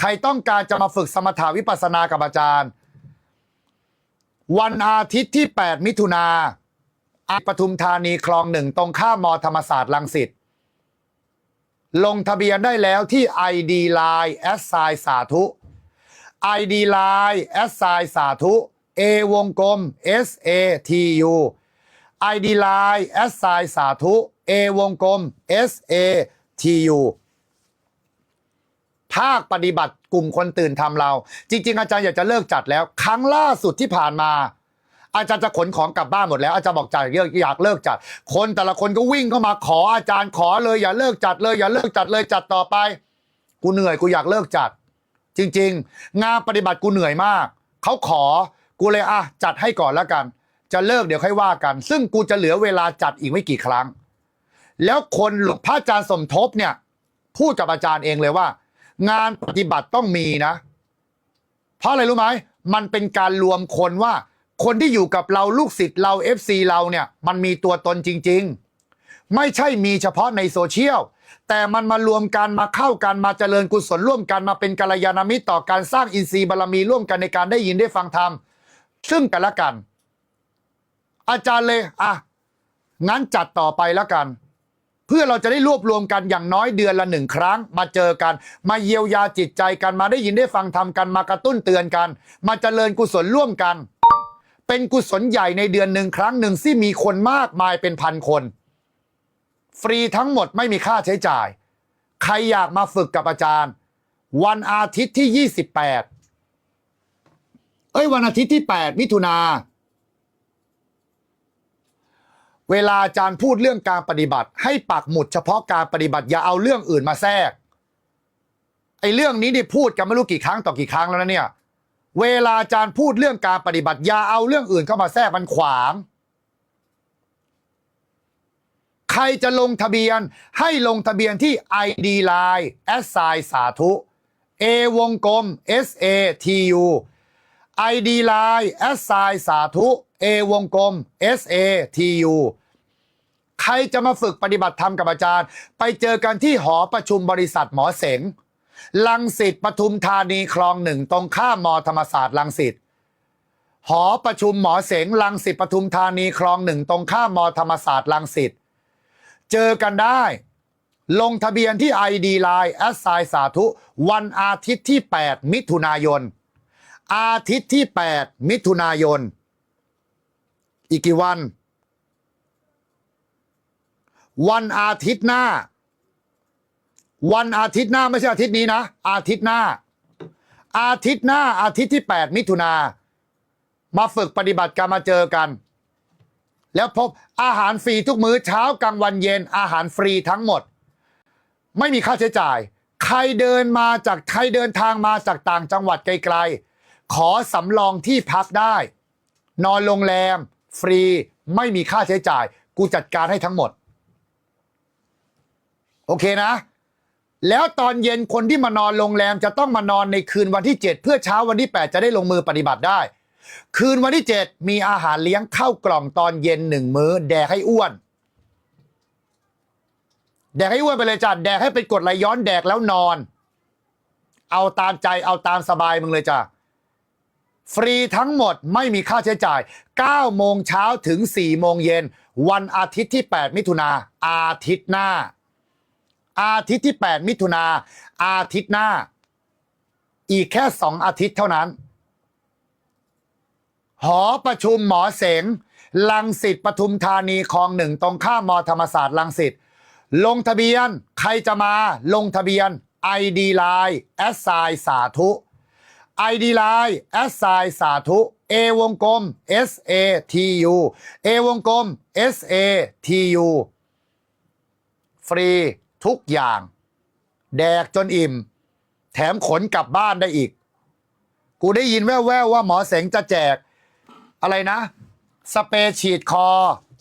ใครต้องการจะมาฝึกสมถาวิปัสสนากับอาจารย์ วันอาทิตย์ที่ 8 มิถุนาอาปทุมธานีคลองหนึ่งตรงข้ามมธรรมศาสตร์ลังสิตลงทะเบียนได้แล้วที่ ID Line แอสไซสาธุ ID Line แอสไซสาธุ A วงกลม S A T U ID Line แอสไซสาธุ A วงกลม S A T U ภาคปฏิบัติกลุ่มคนตื่นทำเรา จริง ๆ อาจารย์อยากจะเลิกจัดแล้ว ครั้งล่าสุดที่ผ่านมา อาจารย์จะขนของกลับบ้านหมดแล้วอาจารย์บอกจ่ายเยอะอยากเลิกจัด คนแต่ละคนก็วิ่งเข้ามาขออาจารย์ขอเลยอย่าเลิกจัดเลย อย่าเลิกจัดเลยจัดต่อไป กูเหนื่อยกูอยากเลิกจัด จริง ๆ งานปฏิบัติกูเหนื่อยมากเขาขอกูเลยอะจัดให้ก่อนแล้วกัน จะเลิกเดี๋ยวค่อยว่ากัน ซึ่งกูจะเหลือเวลาจัดอีกไม่กี่ครั้ง แล้วคนหลวงพระอาจารย์สมทบเนี่ย พูดกับอาจารย์เองเลยว่า งานปฏิบัติต้องมีนะ เพราะอะไรรู้ไหมมันเป็นการรวมคนว่า คนที่อยู่กับเราลูกศิษย์เรา FC เราเนี่ย มันมีตัวตนจริง ๆ ไม่ใช่มีเฉพาะในโซเชียลแต่มันมารวมกันมาเข้ากันมาเจริญกุศลร่วมกันมาเป็นกัลยาณมิตรต่อการสร้างอินทรีย์บารมีร่วมกันในการได้ยินได้ฟังธรรมซึ่งกันและกัน อาจารย์เลยอะงั้นจัดต่อไปแล้วกัน พื่อเราจะได้รวบรวมกันอย่างน้อยเดือนละหนึ่งครั้ง มาเจอกัน มาเยียวยาจิตใจกันมาได้ยินได้ฟังทำกันมากระตุ้นเตือนกัน มาเจริญกุศลร่วมกัน เป็นกุศลใหญ่ในเดือนหนึ่งครั้งหนึ่งที่มีคนมากมายเป็นพันคน ฟรีทั้งหมดไม่มีค่าใช้จ่าย ใครอยากมาฝึกกับอาจารย์ วันอาทิตย์ที่ 28 เอ้ยวันอาทิตย์ที่ 8 มิถุนา เวลาอาจารย์พูดเรื่องการปฏิบัติ ให้ปักหมุดเฉพาะการปฏิบัติอย่าเอาเรื่องอื่นมาแทรกไอ้เรื่องนี้นี่พูดกันไม่รู้กี่ครั้งต่อกี่ครั้งแล้วนะเนี่ย เวลาอาจารย์พูดเรื่องการปฏิบัติอย่าเอาเรื่องอื่นเข้ามาแทรกมันขวาง ใครจะลงทะเบียนให้ลงทะเบียนที่ ID Line แอสไซสาธุ A วงกลม S A T U ID Line แอสไซสาธุ A วงกลม S A T U ใครจะมาฝึกปฏิบัติธรรมกับอาจารย์ ไปเจอกันที่หอประชุมบริษัทหมอเสงลังสิตปทุมธานีคลองหนึ่งตรงข้ามมอธรรมศาสตร์ลังสิตหอประชุมหมอเสงลังสิตปทุมธานีคลองหนึ่งตรงข้ามมอธรรมศาสตร์ลังสิตเจอกันได้ ลงทะเบียนที่ ID Line แอสไซสาธุ วันอาทิตย์ที่ 8 มิถุนายน อาทิตย์ที่ 8 มิถุนายน อีกกี่วัน วันอาทิตย์หน้า วันอาทิตย์หน้าไม่ใช่อาทิตย์นี้นะ อาทิตย์หน้า อาทิตย์หน้า อาทิตย์ที่ 8 มิถุนามาฝึกปฏิบัติการมาเจอกัน แล้วพบอาหารฟรีทุกมื้อเช้ากลางวันเย็นอาหารฟรีทั้งหมด ไม่มีค่าใช้จ่าย ใครเดินมาจากใครเดินทางมาจากต่างจังหวัดไกลๆ ขอสำรองที่พักได้ นอนโรงแรม ฟรีไม่มีค่าใช้จ่าย กูจัดการให้ทั้งหมด โอเคนะ แล้วตอนเย็นคนที่มานอนโรงแรมจะต้องมานอนในคืนวันที่ 7 เพื่อเช้าวันที่ 8 จะได้ลงมือปฏิบัติได้ คืนวันที่ 7 มีอาหารเลี้ยงเข้ากล่องตอนเย็นหนึ่งมื้อ แดกให้อ้วน แดกให้อ้วนไปเลยจ้ะแดกให้เป็นกรดไหลย้อนแดกแล้วนอน เอาตามใจเอาตามสบายมึงเลยจ้ะฟรีทั้งหมดไม่มีค่าใช้จ่าย 9 โมงเช้าถึง 4 โมงเย็น วันอาทิตย์ที่ 8 มิถุนาอาทิตย์หน้า อาทิตย์ที่ 8 มิถุนาอาทิตย์หน้า อีกแค่2อาทิตย์เท่านั้น หอประชุมหมอเสงลังสิตปทุมธานีคลองหนึ่งตรงข้ามมอธรรมศาสตร์ลังสิตลงทะเบียนใครจะมาลงทะเบียน ID Line แอสไซสาธุ ID Line แอสไซสาธุ A วงกลม S A T U A วงกลม S A T U ฟรี ทุกอย่าง แดกจนอิ่ม แถมขนกลับบ้านได้อีก กูได้ยินแว่วๆว่าหมอเสงจะแจก อะไรนะ สเปรย์ฉีดคอ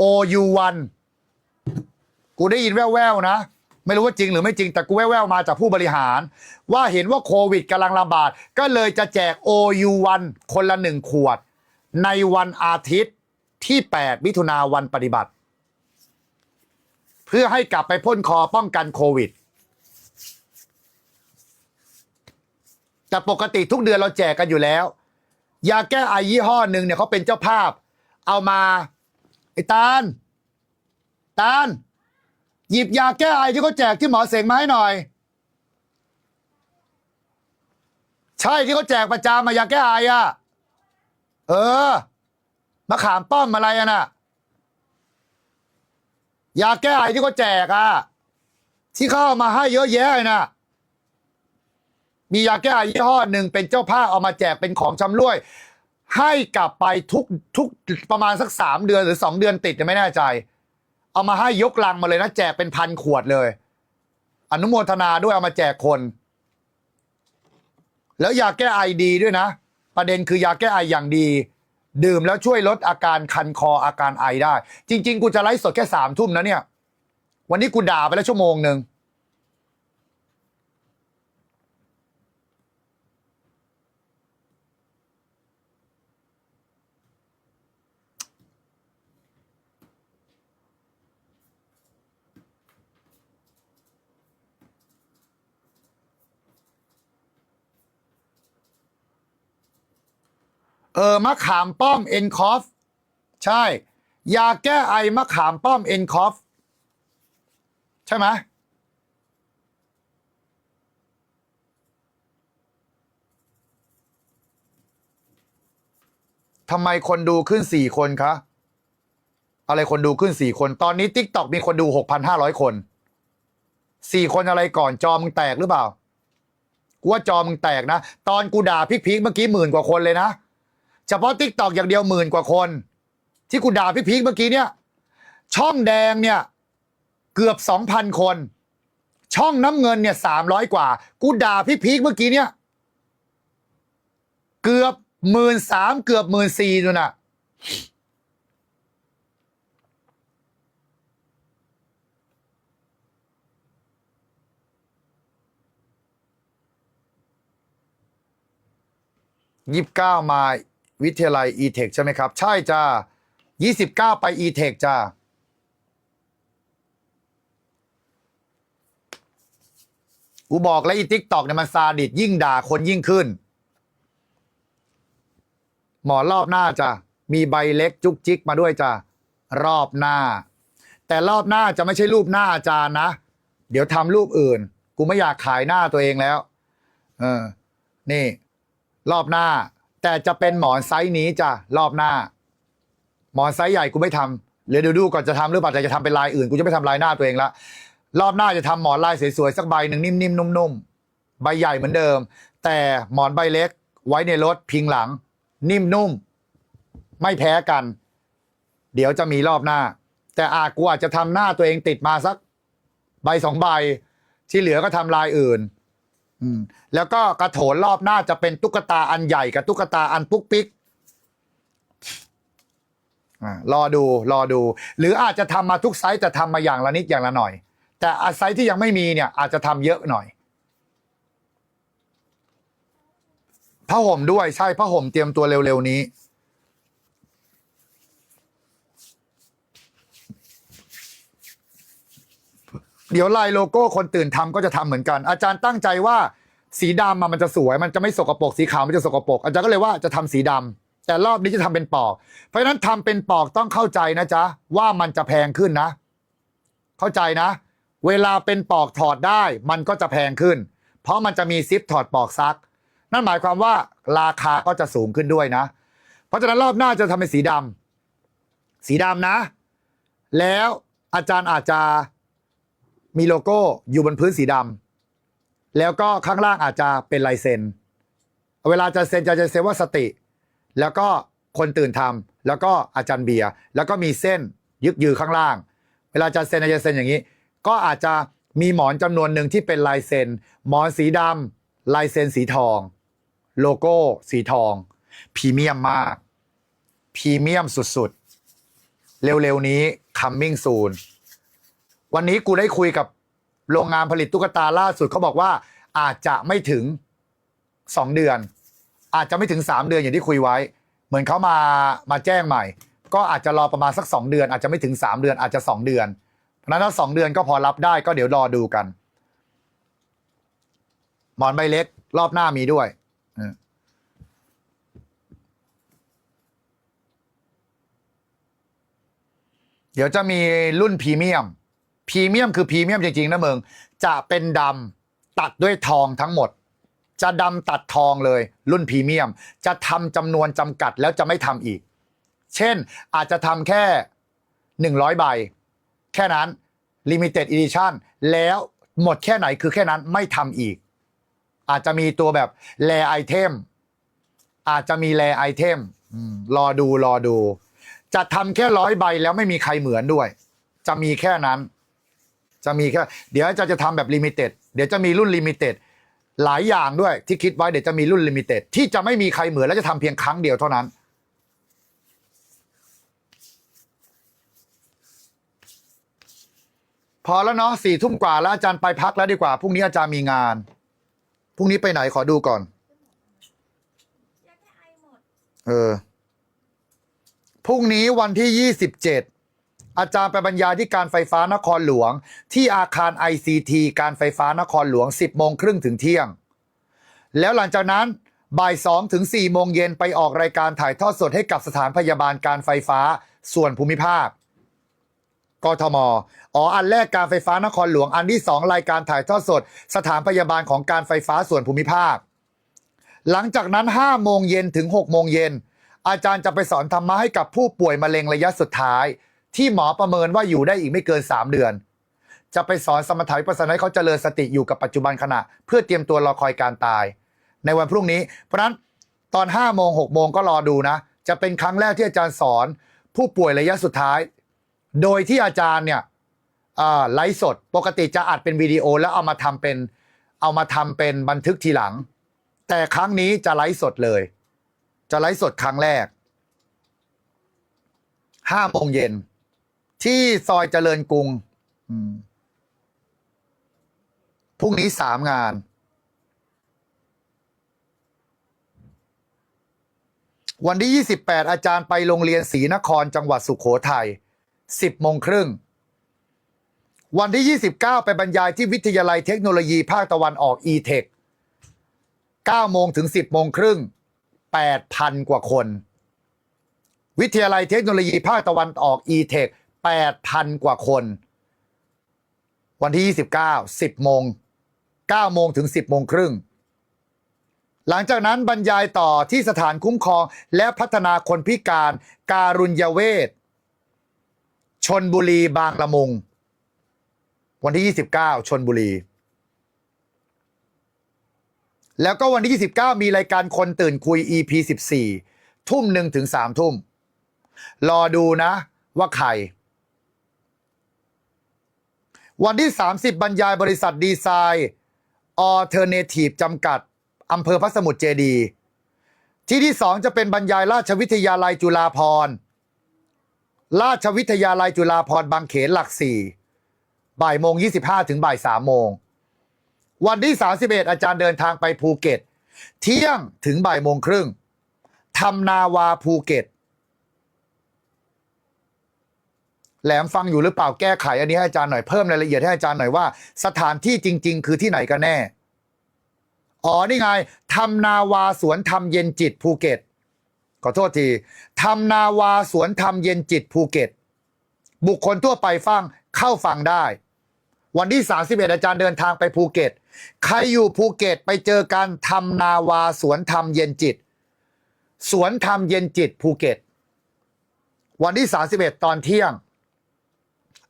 OU1 กูได้ยินแว่วๆนะ ไม่รู้ว่าจริงหรือไม่จริง แต่กูแว่วๆมาจากผู้บริหาร ว่าเห็นว่าโควิดกำลังระบาด ก็เลยจะแจก OU1 คนละหนึ่งขวด ในวันอาทิตย์ที่ 8 มิถุนาวันปฏิบัติ เพื่อให้กลับไปพ่นคอป้องกันโควิด แต่ปกติทุกเดือนเราแจกกันอยู่แล้ว ยาแก้ไอยี่ห้อหนึ่งเนี่ยเขาเป็นเจ้าภาพ เอามาไอ้ตาลตาลหยิบยาแก้ไอที่เขาแจกที่หมอเสงมาให้หน่อย ใช่ที่เขาแจกประจำมายาแก้ไออะเออมะขามป้อมอะไรอะน่ะ ยาแก้ไอที่เขาแจกอะที่เขาเอามาให้เยอะแยะเลยนะมียาแก้ไอยี่ห้อหนึ่งเป็นเจ้าภาพเอามาแจกเป็นของชำร่วย ให้กลับไปทุกทุกประมาณสักสามเดือนหรือสองเดือนติดเนี่ยไม่แน่ใจ เอามาให้ยกลังมาเลยนะแจกเป็นพันขวดเลย อนุโมทนาด้วยเอามาแจกคน แล้วยาแก้ไอดีด้วยนะ ประเด็นคือยาแก้ไออย่างดี ดื่มแล้วช่วยลดอาการคันคออาการไอได้ จริง ๆ กูจะไลฟ์สดแค่สามทุ่มนะเนี่ย วันนี้กูด่าไปแล้วชั่วโมงหนึ่ง เออมะขามป้อมเอ็นคอฟใช่ ยาแก้ไอมะขามป้อมเอ็นคอฟใช่ไหมทำไมคนดูขึ้นสี่คนคะ อะไรคนดูขึ้นสี่คน ตอนนี้ t ิ k t o k มีคนดูหกพันห้าร้อยคนสี่คนอะไรก่อนจอมึงแตกหรือเปล่า กูว่าจอมึงแตกนะ ตอนกูด่าพี่พีคเมื่อกี้หมื่นกว่าคนเลยนะ เฉพาะทิกตอกอย่างเดียวหมื่นกว่าคน ที่กูด่าพี่พีคเมื่อกี้เนี่ย ช่องแดงเนี่ย เกือบสองพันคน ช่องน้ำเงินเนี่ยสามร้อยกว่า กูด่าพี่พีคเมื่อกี้เนี่ย เกือบหมื่นสามเกือบหมื่นสี่นู่นน่ะยี่สิบเก้ามา วิทยาลัย e-tech ใช่ไหมครับ ใช่จ้ายี่สิบเก้าไป e-tech จ้ากูบอกแล้วอีทิกตอกเนี่ยมันซาดิสยิ่งด่าคนยิ่งขึ้น หมอรอบหน้าจ้ะมีใบเล็กจุกจิกมาด้วยจ้ะรอบหน้า แต่รอบหน้าจะไม่ใช่รูปหน้าอาจารย์นะ เดี๋ยวทำรูปอื่น กูไม่อยากขายหน้าตัวเองแล้ว เออ นี่ รอบหน้า แต่จะเป็นหมอนไซส์นี้จ้ะรอบหน้า หมอนไซส์ใหญ่กูไม่ทำเดี๋ยวดูดูก่อนจะทำหรือเปล่าแต่จะทำเป็นลายอื่นกูจะไม่ทำลายหน้าตัวเองละรอบหน้าจะทำหมอนลายสวยๆสักใบหนึ่งนิ่มๆนุ่มๆใบใหญ่เหมือนเดิม แต่หมอนใบเล็ก ไว้ในรถพิงหลัง นิ่มนุ่มไม่แพ้กัน เดี๋ยวจะมีรอบหน้า แต่อากูอาจจะทำหน้าตัวเองติดมาสัก ใบสองใบที่เหลือก็ทำลายอื่น อืมแล้วก็กระโถนรอบหน้าจะเป็นตุ๊กตาอันใหญ่กับตุ๊กตาอันปุ๊กปิ๊กอ่ารอดูรอดู หรืออาจจะทำมาทุกไซส์แต่ทำมาอย่างละนิดอย่างละหน่อย แต่อาไซส์ที่ยังไม่มีเนี่ย อาจจะทำเยอะหน่อยผ้าห่มด้วยใช่ผ้าห่มเตรียมตัวเร็วๆนี้ เดี๋ยวลายโลโก้คนตื่นทำก็จะทำเหมือนกัน อาจารย์ตั้งใจว่าสีดำมันจะสวย มันจะไม่สกปรกสีขาวมันจะสกปรกอาจารย์ก็เลยว่าจะทำสีดำแต่รอบนี้จะทำเป็นปอก เพราะฉะนั้นทำเป็นปอกต้องเข้าใจนะจ๊ะว่ามันจะแพงขึ้นนะ เข้าใจนะ เวลาเป็นปอกถอดได้ มันก็จะแพงขึ้น เพราะมันจะมีซิปถอดปอกซัก นั่นหมายความว่าราคาก็จะสูงขึ้นด้วยนะ เพราะฉะนั้นรอบหน้าจะทำเป็นสีดำสีดำนะ แล้วอาจารย์อาจจะ มีโลโก้อยู่บนพื้นสีดำแล้วก็ข้างล่างอาจจะเป็นลายเซ็น เวลาจะเซ็นจะจะเซ็นว่าสติ แล้วก็คนตื่นทำแล้วก็อาจารย์เบียร์แล้วก็มีเส้นยึกยือข้างล่าง เวลาจะเซ็นจะเซ็นอย่างนี้ ก็อาจจะมีหมอนจำนวนหนึ่งที่เป็นลายเซ็น หมอนสีดำลายเซ็นสีทอง โลโก้สีทองพรีเมียมมากพรีเมียมสุดๆ เร็วๆนี้ coming soon วันนี้กูได้คุยกับโรงงานผลิตตุ๊กตาล่าสุดเขาบอกว่า อาจจะไม่ถึงสองเดือน อาจจะไม่ถึงสามเดือนอย่างที่คุยไว้ เหมือนเขามามาแจ้งใหม่ ก็อาจจะรอประมาณสักสองเดือน อาจจะไม่ถึงสามเดือน อาจจะสองเดือน เพราะนั้นถ้าสองเดือนก็พอรับได้ก็เดี๋ยวรอดูกัน หมอนใบเล็ก รอบหน้ามีด้วยเดี๋ยวจะมีรุ่นพรีเมียม พรีเมียมคือพรีเมียมจริงๆนะเมืองจะเป็นดำตัดด้วยทองทั้งหมด จะดำตัดทองเลย รุ่นพรีเมียม จะทำจำนวนจำกัดแล้วจะไม่ทำอีก เช่นอาจจะทำแค่ 100 ใบ แค่นั้น Limited Edition แล้วหมดแค่ไหนคือแค่นั้นไม่ทำอีก อาจจะมีตัวแบบแ r ไอเทมอาจจะมีแ r ไอเทมรอดูรอดู จะทำแค่ร้อยใบแล้วไม่มีใครเหมือนด้วย จะมีแค่นั้น จะมีแค่เดี๋ยวจะจะทำแบบลิมิเต็ดเดี๋ยวจะมีรุ่นลิมิเต็ดหลายอย่างด้วยที่คิดไว้เดี๋ยวจะมีรุ่นลิมิเต็ดที่จะไม่มีใครเหมือนและจะทำเพียงครั้งเดียวเท่านั้น พอแล้วเนาะสี่ทุ่มกว่าแล้วอาจารย์ไปพักแล้วดีกว่าพรุ่งนี้อาจารย์มีงานพรุ่งนี้ไปไหนขอดูก่อนยาแก้ไอหมดเออพรุ่งนี้วันที่27 อาจารย์ไปบรรยายที่การไฟฟ้านครหลวง ที่อาคาร ICT การไฟฟ้านครหลวง 10โมงครึ่งถึงเที่ยง แล้วหลังจากนั้นบ่าย2ถึง4โมงเย็นไปออกรายการถ่ายทอดสดให้กับสถานพยาบาลการไฟฟ้าส่วนภูมิภาคกทม อ๋อ อันแรกการไฟฟ้านครหลวง อันที่สองรายการถ่ายทอดสด สถานพยาบาลของการไฟฟ้าส่วนภูมิภาค หลังจากนั้น5โมงเย็นถึง6โมงเย็น อาจารย์จะไปสอนธรรมะให้กับผู้ป่วยมะเร็งระยะสุดท้าย ที่หมอประเมินว่าอยู่ได้อีกไม่เกิน 3 เดือน จะไปสอนสมถะวิปัสสนาให้เขาเจริญสติอยู่กับปัจจุบันขณะ เพื่อเตรียมตัวรอคอยการตาย ในวันพรุ่งนี้ เพราะนั้นตอน5โมง6โมงก็รอดูนะ จะเป็นครั้งแรกที่อาจารย์สอน ผู้ป่วยระยะสุดท้าย โดยที่อาจารย์เนี่ยไลฟ์สดปกติจะอัดเป็นวิดีโอแล้วเอามาทำเป็นเอามาทำเป็นบันทึกทีหลัง แต่ครั้งนี้จะไลฟ์สดเลย จะไลฟ์สดครั้งแรกห้าโมงเย็น ที่ซอยเจริญกรุงพรุ่งนี้สามงาน วันที่ 28 อาจารย์ไปโรงเรียนศรีนครจังหวัดสุขโขทัย10โมงครึ่ง วันที่ 29 ไปบรรยายที่วิทยาลัยเทคโนโลยีภาคตะวันออก e-tech 9โมงถึง 10โมงครึ่ง 8,000 กว่าคน วิทยาลัยเทคโนโลยีภาคตะวันออก e-tech 8,000 กว่าคน วันที่ 29 10โมง9โมงถึง 10โมงครึ่ง หลังจากนั้นบรรยายต่อที่สถานคุ้มครองและพัฒนาคนพิการการุญยเวศชนบุรีบางละมุง วันที่ 29 ชนบุรี แล้วก็วันที่ 29 มีรายการคนตื่นคุย EP 14 ทุ่มหนึ่งถึง3ทุ่ม รอดูนะว่าใคร วันที่ 30 บรรยายบริษัทดีไซน์ออเทอร์เนทีฟจำกัดอำเภอพระสมุทรเจดี ที่ที่สองจะเป็นบรรยายราชวิทยาลัยจุฬาภรราชวิทยาลัยจุฬาภรบางเขนหลักสี่บ่ายโมงยี่สิบห้าถึงบ่ายสามโมง วันที่สาสิบเอ็ดอาจารย์เดินทางไปภูเก็ต เที่ยงถึงบ่ายโมงครึ่งทำนาวาภูเก็ต แหลมฟังอยู่หรือเปล่าแก้ไขอันนี้ให้อาจารย์หน่อยเพิ่มรายละเอียดให้อาจารย์หน่อยว่า สถานที่จริง ๆ คือที่ไหนกันแน่ อ๋อนี่ไงทำนาวาสวนธรรมเย็นจิตภูเก็ต ขอโทษทีทำนาวาสวนธรรมเย็นจิตภูเก็ต บุคคลทั่วไปฟังเข้าฟังได้ วันที่ 31 อาจารย์เดินทางไปภูเก็ต ใครอยู่ภูเก็ตไปเจอกันทำนาวาสวนธรรมเย็นจิต สวนธรรมเย็นจิตภูเก็ต วันที่ 31 ตอนเที่ยง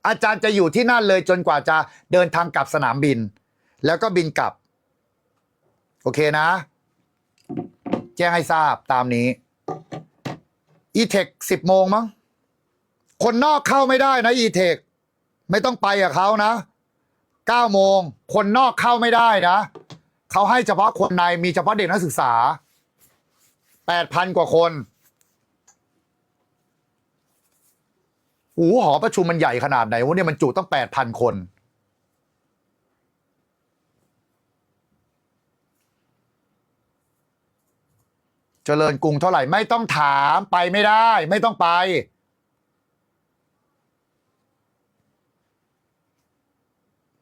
อาจารย์จะอยู่ที่นั่นเลยจนกว่าจะเดินทางกลับสนามบิน แล้วก็บินกลับ โอเคนะ แจ้งให้ทราบตามนี้ e t e c สิบโมงมั้งคนนอกเข้าไม่ได้นะ e t e c ไม่ต้องไปกับเขานะเก้าโมงคนนอกเข้าไม่ได้นะเขาให้เฉพาะคนในมีเฉพาะเด็กนักศึกษาแปดพันกว่าคนโอ้โหหอประชุมมันใหญ่ขนาดไหนวะเนี่ยมันจุต้องแปดพันคน เจริญกรุงเท่าไหร่ไม่ต้องถามไปไม่ได้ ไม่ต้องไป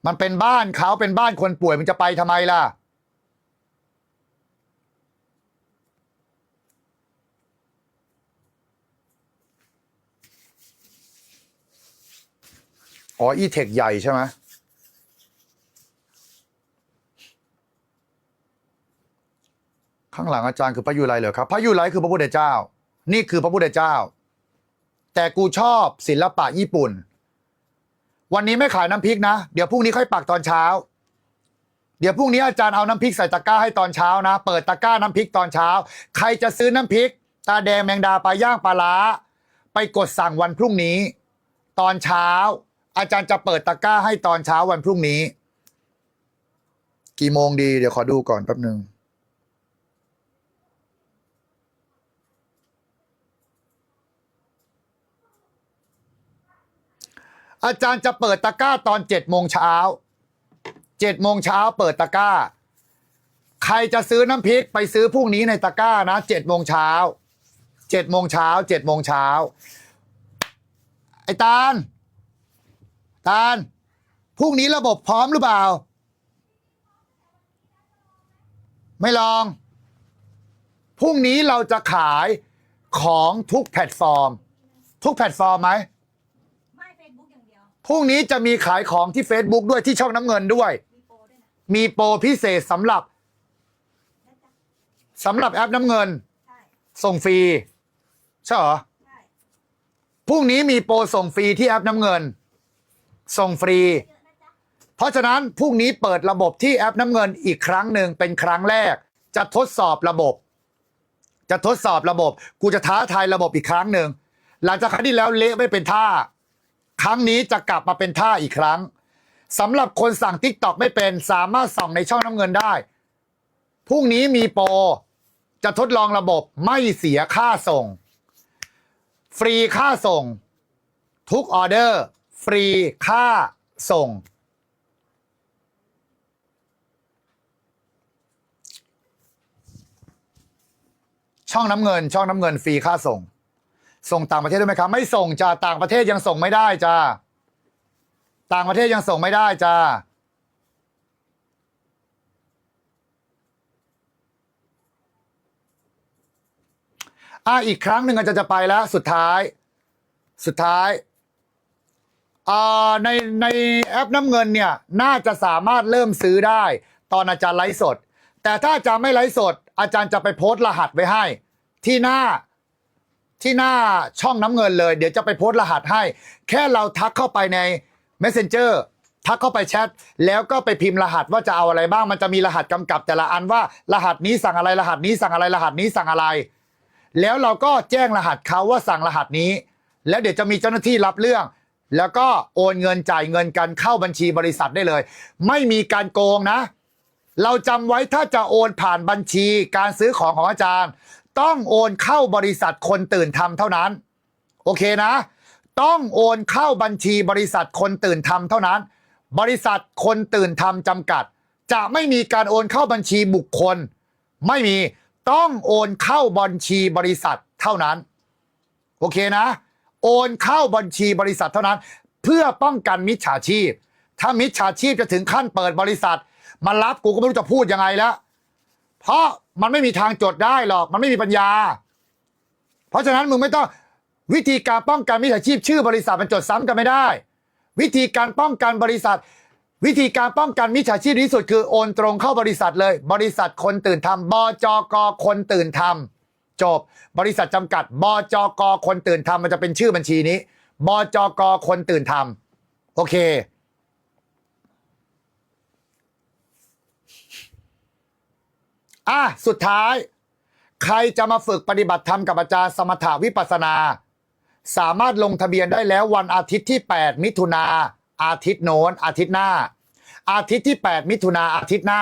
มันเป็นบ้านเขาเป็นบ้านคนป่วยมันจะไปทำไมล่ะ อ๋ออีเทคใหญ่ใช่ไหมข้างหลังอาจารย์คือพระยุไรเหรอครับพระยุไรคือพระพุทธเจ้า นี่คือพระพุทธเจ้า แต่กูชอบศิลปะญี่ปุ่น วันนี้ไม่ขายน้ำพริกนะ เดี๋ยวพรุ่งนี้ค่อยปักตอนเช้า เดี๋ยวพรุ่งนี้อาจารย์เอาน้ำพริกใส่ตะกร้าให้ตอนเช้านะ เปิดตะกร้าน้ำพริกตอนเช้า ใครจะซื้อน้ำพริก ตาแดงแมงดาปลาย่างปลาล้า ไปกดสั่งวันพรุ่งนี้ ตอนเช้า อาจารย์จะเปิดตะกร้าให้ตอนเช้าวันพรุ่งนี้ กี่โมงดีเดี๋ยวขอดูก่อนแป๊บหนึ่งอาจารย์จะเปิดตะกร้าตอนเจ็ดโมงเช้าเจ็ดโมงเช้าเปิดตะกร้า ใครจะซื้อน้ำพริกไปซื้อพรุ่งนี้ในตะกร้านะเจ็ดโมงเช้าเจ็ดโมงเช้าเจ็ดโมงเช้าไอ้ตาล ตาลพรุ่งนี้ระบบพร้อมหรือเปล่า ไม่ลองพรุ่งนี้เราจะขายของทุกแพลตฟอร์ม ทุกแพลตฟอร์มไหมไม่เฟซบุ๊กอย่างเดียวพรุ่งนี้จะมีขายของที่ Facebook ด้วยที่ช่องน้ำเงินด้วย มีโปรด้วยนะมีโปรพิเศษสำหรับนะจ๊ะสำหรับแอปน้ำเงิน ใช่ส่งฟรีใช่เหรอใช่พรุ่งนี้มีโปรส่งฟรีที่แอปน้ำเงิน ส่งฟรี เพราะฉะนั้นพรุ่งนี้เปิดระบบที่แอปน้ำเงินอีกครั้งหนึ่งเป็นครั้งแรก จะทดสอบระบบ จะทดสอบระบบ กูจะท้าทายระบบอีกครั้งหนึ่งหลังจากครั้งที่แล้วเละไม่เป็นท่า ครั้งนี้จะกลับมาเป็นท่าอีกครั้งสำหรับคนสั่ง t ิ k t o k ไม่เป็นสามารถส่องในช่องน้ำเงินได้พรุ่งนี้มีโปรจะทดลองระบบไม่เสียค่าส่ง ฟรีค่าส่ง ทุกออเดอร์ ฟรีค่าส่ง ช่องน้ำเงิน ช่องน้ำเงินฟรีค่าส่ง ส่งต่างประเทศด้วยไหมครับไม่ส่งจ้าต่างประเทศยังส่งไม่ได้จ้าต่างประเทศยังส่งไม่ได้จ้าอะอีกครั้งหนึ่งอาจารย์จะไปแล้ว สุดท้าย สุดท้าย อ่าในในแอปน้ำเงินเนี่ยน่าจะสามารถเริ่มซื้อได้ ตอนอาจารย์ไลฟ์สด แต่ถ้าอาจารย์ไม่ไลฟ์สด อาจารย์จะไปโพสต์รหัสไว้ให้ ที่หน้าที่หน้าช่องน้ำเงินเลย เดี๋ยวจะไปโพสต์รหัสให้ แค่เราทักเข้าไปใน Messenger ทักเข้าไปแชทแล้วก็ไปพิมพ์รหัสว่าจะเอาอะไรบ้างมันจะมีรหัสกำกับ แต่ละอันว่ารหัสนี้สั่งอะไรรหัสนี้สั่งอะไรรหัสนี้สั่งอะไร แล้วเราก็แจ้งรหัสเขาว่าสั่งรหัสนี้ แล้วเดี๋ยวจะมีเจ้าหน้าที่รับเรื่อง แล้วก็โอนเงินจ่ายเงินกันเข้าบัญชีบริษัทได้เลย ไม่มีการโกงนะ เราจำไว้ถ้าจะโอนผ่านบัญชีการซื้อของของอาจารย์ ต้องโอนเข้าบริษัทคนตื่นทำเท่านั้น โอเคนะ ต้องโอนเข้าบัญชีบริษัทคนตื่นทำเท่านั้น บริษัทคนตื่นทำจำกัด จะไม่มีการโอนเข้าบัญชีบุคคล ไม่มีต้องโอนเข้าบัญชีบริษัทเท่านั้น โอเคนะ โอนเข้าบัญชีบริษัทเท่านั้น เพื่อป้องกันมิจฉาชีพ ถ้ามิจฉาชีพจะถึงขั้นเปิดบริษัท มารับกูก็ไม่รู้จะพูดยังไงแล้ว เพราะมันไม่มีทางจดได้หรอก มันไม่มีปัญญา เพราะฉะนั้นมึงไม่ต้องวิธีการป้องกันมิจฉาชีพ ชื่อบริษัทมันจดซ้ำกันไม่ได้ วิธีการป้องกันบริษัท วิธีการป้องกันมิจฉาชีพที่สุดคือโอนตรงเข้าบริษัทเลย บริษัทคนตื่นทำบจกคนตื่นทำ จบบริษัทจำกัดบจกคนตื่นทำมันจะเป็นชื่อบัญชีนี้บจกคนตื่นทำโอเค อะ สุดท้าย ใครจะมาฝึกปฏิบัติธรรมกับอาจารย์สมถาวิปัสสนา สามารถลงทะเบียนได้แล้ววันอาทิตย์ที่ 8 มิถุนาอาทิตย์โน้น อาทิตย์หน้า อาทิตย์ที่ 8 มิถุนาอาทิตย์หน้า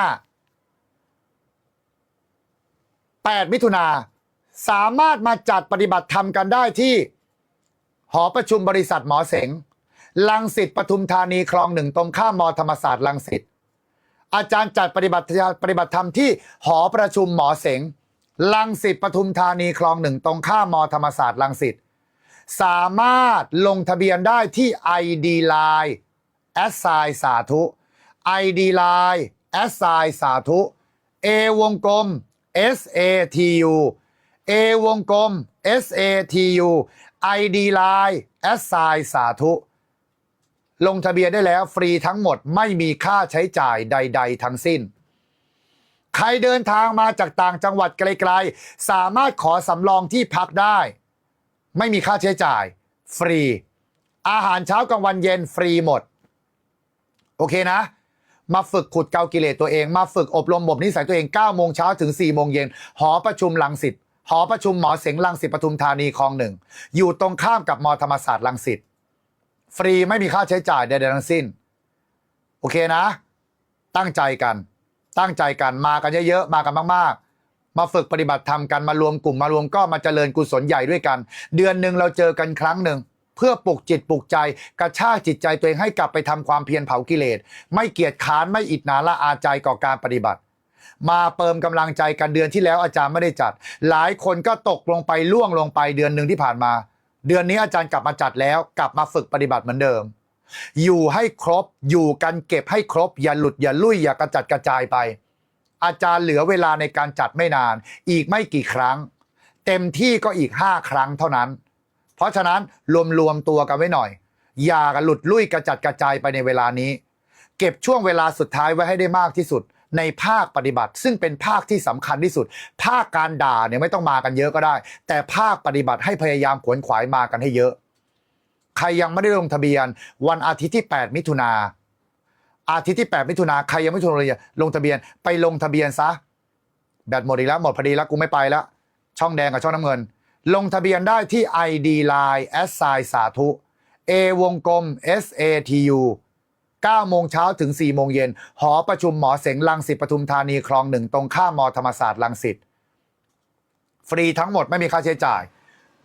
8 มิถุนา สามารถมาจัดปฏิบัติธรรมกันได้ที่ หอประชุมบริษัทหมอเสงลังสิตปทุมธานีคลองหนึ่งตรงข้ามมอธรรมศาสตร์ลังสิตอาจารย์จัดปฏิบัติปฏิบัติธรรมที่หอประชุมหมอเสงลังสิตปทุมธานีคลองหนึ่งตรงข้ามมอธรรมศาสตร์ลังสิตสามารถลงทะเบียนได้ที่ ID Line แอสไซสาธุ ID Line แอสไซสาธุ A วงกลม S A T U A วงกลม S A T U ID Line แอสไซสาธุ ลงทะเบียนได้แล้วฟรีทั้งหมดไม่มีค่าใช้จ่ายใด ๆ ทั้งสิ้น ใครเดินทางมาจากต่างจังหวัดไกลๆ สามารถขอสำรองที่พักได้ ไม่มีค่าใช้จ่าย ฟรี อาหารเช้ากลางวันเย็นฟรีหมด โอเคนะมาฝึกขุดเกากิเลสตัวเอง มาฝึกอบรมบ่มนิสัยตัวเอง9โมงเช้าถึง4โมงเย็นหอประชุมลังสิต หอประชุมหมอเสงลังสิตปทุมธานีคลองหนึ่ง อยู่ตรงข้ามกับมอธรรมศาสตร์ลังสิตฟรีไม่มีค่าใช้จ่ายใดๆทั้งสิ้น โอเคนะ ตั้งใจกัน ตั้งใจกันมากันเยอะๆมากันมาก ๆ มาฝึกปฏิบัติธรรมกันมารวมกลุ่มมารวมก็มาเจริญกุศลใหญ่ด้วยกัน เดือนหนึ่งเราเจอกันครั้งหนึ่งเพื่อปลุกจิตปลุกใจกระชากจิตใจตัวเองให้กลับไปทำความเพียรเผากิเลส ไม่เกียจค้านไม่อิจนาละอาใจก่อการปฏิบัติ มาเติมกำลังใจกันเดือนที่แล้วอาจารย์ไม่ได้จัด หลายคนก็ตกลงไปล่วงลงไปเดือนหนึ่งที่ผ่านมา เดือนนี้อาจารย์กลับมาจัดแล้ว กลับมาฝึกปฏิบัติเหมือนเดิม อยู่ให้ครบอยู่กันเก็บให้ครบ อย่าหลุดอย่าลุ่ยอย่ากระจัดกระจายไป อาจารย์เหลือเวลาในการจัดไม่นาน อีกไม่กี่ครั้ง เต็มที่ก็อีก 5 ครั้งเท่านั้น เพราะฉะนั้นรวมๆตัวกันไว้หน่อย อย่ากันหลุดลุ่ยกระจัดกระจายไปในเวลานี้ เก็บช่วงเวลาสุดท้ายไว้ให้ได้มากที่สุด ในภาคปฏิบัติ ซึ่งเป็นภาคที่สำคัญที่สุด ภาคการด่าเนี่ยไม่ต้องมากันเยอะก็ได้ แต่ภาคปฏิบัติให้พยายามขวนขวายมากันให้เยอะ ใครยังไม่ได้ลงทะเบียน วันอาทิตย์ที่ 8 มิถุนาอาทิตย์ที่ 8 มิถุนาใครยังไม่ลงทะเบียนลงทะเบียนไปลงทะเบียนซะแบตหมดอีกแล้วหมดพอดีแล้วกูไม่ไปแล้วช่องแดงกับช่องน้ำเงิน ลงทะเบียนได้ที่ ID Line s i สาธุ A วงกลม S A T U 9 โมงเช้าถึง 4 โมงเย็น หอประชุมหมอเสงลังสิตปทุมธานีคลองหนึ่งตรงข้ามมธรรมศาสตร์ลังสิตฟรีทั้งหมดไม่มีค่าใช้จ่าย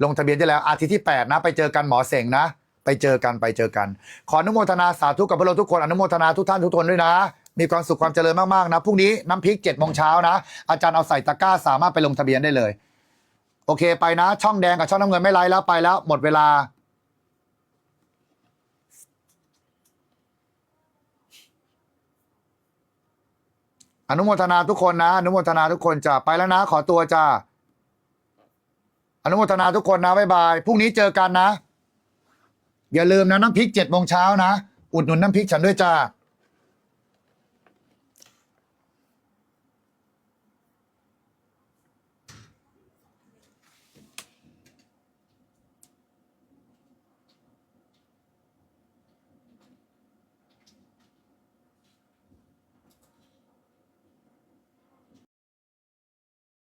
ลงทะเบียนได้แล้วอาทิตย์ที่ 8 นะ ไปเจอกันหมอเสงนะ ไปเจอกันไปเจอกัน ขออนุโมทนาสาธุกับพวกเราทุกคนอนุโมทนาทุกท่านทุกคนด้วยนะ มีความสุขความเจริญมากๆนะพรุ่งนี้น้ำพริก7จ็ดโมงเช้านะ อาจารย์เอาใส่ตะกร้าสามารถไปลงทะเบียนได้เลย โอเคไปนะ ช่องแดงกับช่องน้ำเงินไม่ไลฟ์แล้วไปแล้ว หมดเวลา อนุโมทนาทุกคนนะ อนุโมทนาทุกคนจ้ะไปแล้วนะ ขอตัวจ้าอนุโมทนาทุกคนนะบ๊ายบายพรุ่งนี้เจอกันนะ อย่าลืมนะน้ำพริกเจ็ดโมงเช้านะ อุดหนุนน้ำพริกฉันด้วยจ้า